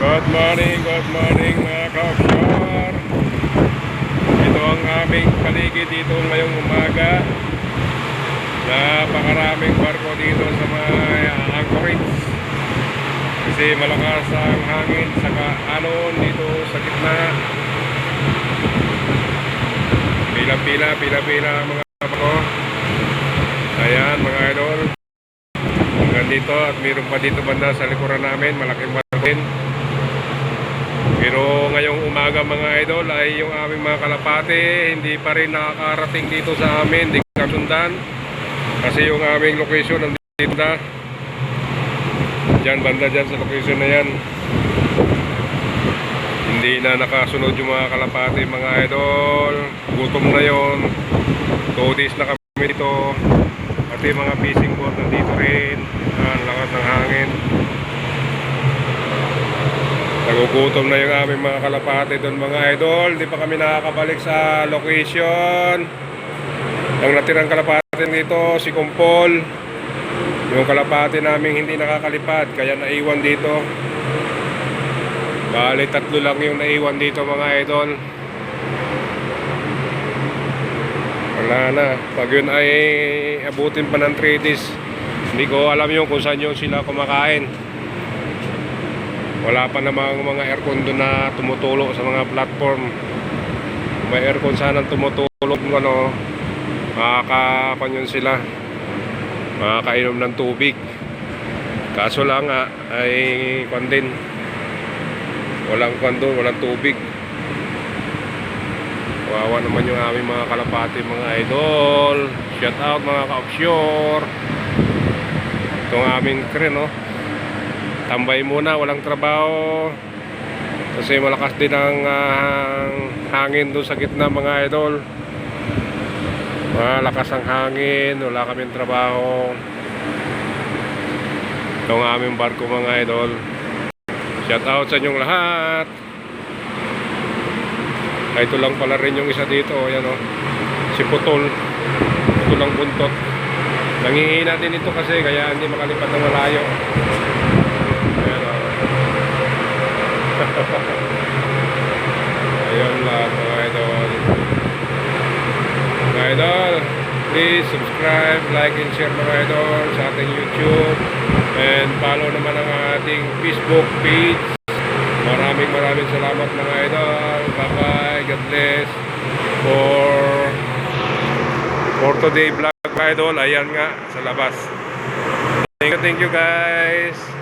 Good morning, good morning mga ka-offshore. Ito ang aming paligid dito ngayong umaga. Napakaraming barko dito sa mga anchorage. Kasi malakas ang hangin sa alon dito sa gitna. Pila-pila, pila-pila mga barko. Ayan mga idol. Hanggang dito at mayroon pa dito banda sa likuran namin. Malaking barko din. Pero ngayong umaga mga idol ay yung aming mga kalapate hindi pa rin nakakarating dito sa amin, hindi kasundan. Kasi yung aming location nandito na. Diyan banda dyan sa location na yan. Hindi na nakasunod yung mga kalapate mga idol. Gutom na yon. Two days na kami dito. Pati mga fishing boat nandito rin. Ang lakas ng hangin. Nagugutom na yung aming mga kalapate doon mga idol. Di pa kami nakakabalik sa location. Ang natirang kalapate dito, si Kumpol. Yung kalapate namin hindi nakakalipad, kaya naiwan dito. Bali, tatlo lang yung naiwan dito mga idol. Wala na. Pag yun ay abutin pa ng 3 days, hindi ko alam yung kung saan yung sila kumakain. Wala pa namang mga aircon doon na tumutulo sa mga platform. May aircon sana tumutulo ano, makakapan yun sila. Makakainom ng tubig. Kaso lang nga ay kwan din. Walang kwan doon, walang tubig. Wawa naman yung aming mga kalapati mga idol. Shout out mga ka-offshore. Itong aming crew no tambay muna, walang trabaho. Kasi malakas din ang ah, hangin doon sa gitna mga idol. Malakas ang hangin, wala kaming trabaho. Ito ang aming barko mga idol. Shout out sa inyong lahat. Ay, ito lang pala rin yung isa dito, yan o. Si Putol. Ito lang buntot. Nangihina din ito kasi kaya hindi makalipad ng malayo. Ayun lang mga idol. Mga idol, please subscribe, like, and share mga idol sa ating YouTube. And follow naman ang ating Facebook page. Maraming maraming salamat mga idol. Bye-bye. God bless. For for today vlog mga idol. Ayan nga sa labas. Thank you, thank you guys.